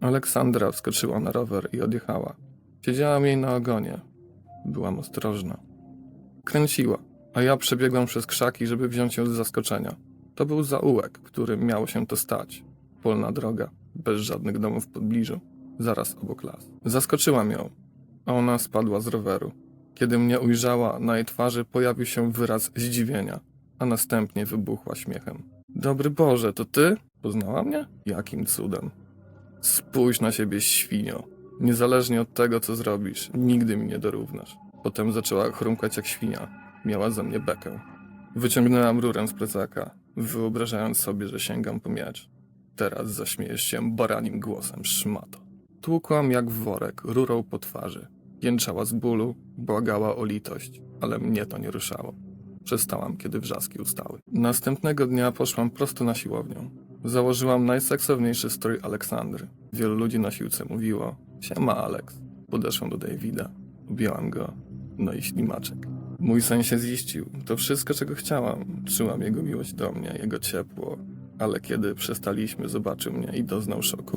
Aleksandra wskoczyła na rower i odjechała. Siedziałam jej na ogonie. Byłam ostrożna. Kręciła, a ja przebiegłam przez krzaki, żeby wziąć ją z zaskoczenia. To był zaułek, którym miało się to stać. Polna droga, bez żadnych domów w pobliżu, zaraz obok las. Zaskoczyłam ją, a ona spadła z roweru. Kiedy mnie ujrzała, na jej twarzy pojawił się wyraz zdziwienia, a następnie wybuchła śmiechem. Dobry Boże, to ty? Poznała mnie? Jakim cudem? Spójrz na siebie, świnio. Niezależnie od tego, co zrobisz, nigdy mi nie dorównasz. Potem zaczęła chrumkać jak świnia. Miała ze mnie bekę. Wyciągnęłam rurę z plecaka, wyobrażając sobie, że sięgam po miecz. Teraz zaśmiejesz się baranim głosem, szmato. Tłukłam jak worek, rurą po twarzy. Jęczała z bólu, błagała o litość, ale mnie to nie ruszało. Przestałam, kiedy wrzaski ustały. Następnego dnia poszłam prosto na siłownię. Założyłam najseksowniejszy strój Aleksandry. Wielu ludzi na siłce mówiło, siema Alex. Podeszłam do Davida, objęłam go, no i ślimaczek. Mój sen się ziścił. To wszystko, czego chciałam. Czułam jego miłość do mnie, jego ciepło. Ale kiedy przestaliśmy, zobaczył mnie i doznał szoku.